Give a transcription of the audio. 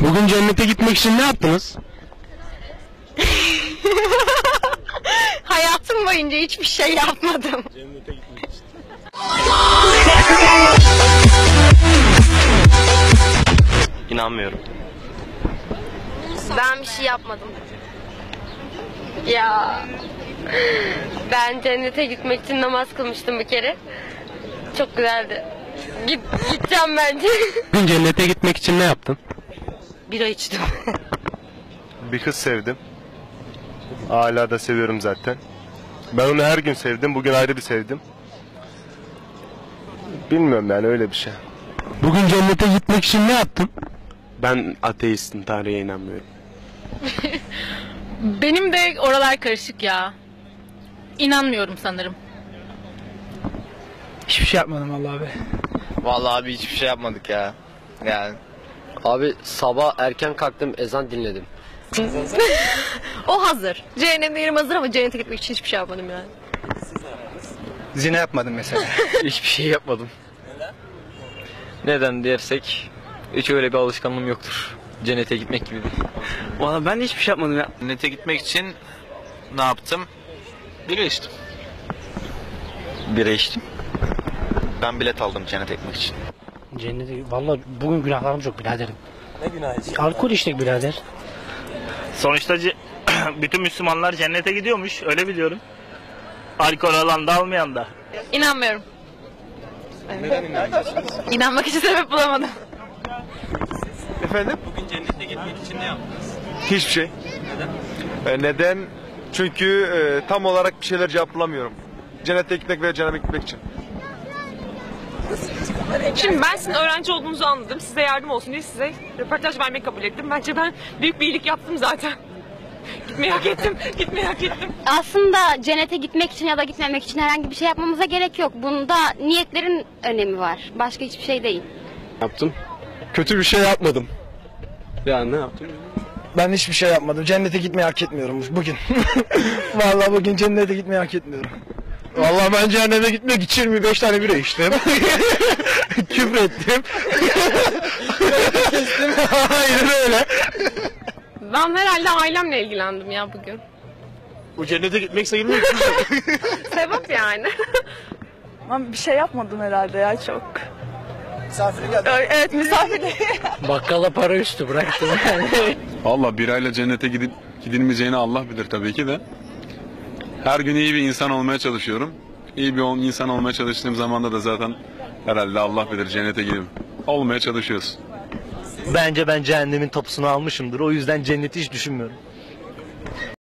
Bugün cennete gitmek için ne yaptınız? Hayatım boyunca hiçbir şey yapmadım. İnanmıyorum. Ben bir şey yapmadım. Ya ben cennete gitmek için namaz kılmıştım bir kere. Çok güzeldi. Git, gideceğim bence. Bugün cennete gitmek için ne yaptın? Bira içtim. Bir kız sevdim. Hala da seviyorum zaten. Ben onu her gün sevdim. Bugün ayrı bir sevdim. Bilmiyorum yani öyle bir şey. Bugün cennete gitmek için ne yaptın? Ben ateistim, tarihe inanmıyorum. Benim de oralar karışık ya. İnanmıyorum sanırım. Hiçbir şey yapmadım vallahi abi. Vallahi abi hiçbir şey yapmadık ya. Yani Abi sabah erken kalktım ezan dinledim. o hazır. Cehennemde yerim hazır ama cennete gitmek için hiçbir şey yapmadım yani. Zina yapmadım mesela. hiçbir şey yapmadım. Neden dersek hiç öyle bir alışkanlığım yoktur. Cennete gitmek gibi. Valla ben de hiçbir şey yapmadım ya. Cennete gitmek için ne yaptım? Bira içtim. Bira içtim. Ben bilet aldım cennete gitmek için. Cennete valla bugün günahlarım çok biraderim. Ne günahı? Alkol içtik birader. Sonuçta bütün Müslümanlar cennete gidiyormuş öyle biliyorum. Alkol alan da almayan da. İnanmıyorum. Neden İnanmak için sebep bulamadım. Efendim? Bugün cennete gitmek için ne yaptınız? Hiçbir şey. Neden? neden? Çünkü e, tam olarak bir şeyler cevaplamıyorum. Cennete gitmek veya cehenneme gitmek için. Şimdi ben sizin öğrenci olduğunuzu anladım. Size yardım olsun diye size röportaj vermeyi kabul ettim. Bence ben büyük bir iyilik yaptım zaten. Gitmeyi hak ettim. Gitmeyi hak ettim. Aslında cennete gitmek için ya da gitmemek için herhangi bir şey yapmamıza gerek yok. Bunda niyetlerin önemi var. Başka hiçbir şey değil. Yaptım. Kötü bir şey yapmadım. Ya ne yaptım? Ben hiçbir şey yapmadım. Cennete gitmeyi hak etmiyorum bugün. Vallahi bugün cennete gitmeyi hak etmiyorum. Vallahi ben cehenneme gitmek için 25 tane bira içtim. Küfrettim. Aynen öyle. Ben herhalde ailemle ilgilendim ya bugün. Bu cennete gitmek sayılmıyor. Sevap yani. Ben bir şey yapmadım herhalde ya çok. Misafir geldi. evet misafir Bakkala para üstü bıraktım yani. Valla birayla cennete gidip gidilmeyeceğini Allah bilir tabii ki de. Her gün iyi bir insan olmaya çalışıyorum. İyi bir insan olmaya çalıştığım zamanda da zaten herhalde Allah bilir cennete gidip olmaya çalışıyoruz. Bence ben cehennemin tapusunu almışımdır. O yüzden cenneti hiç düşünmüyorum.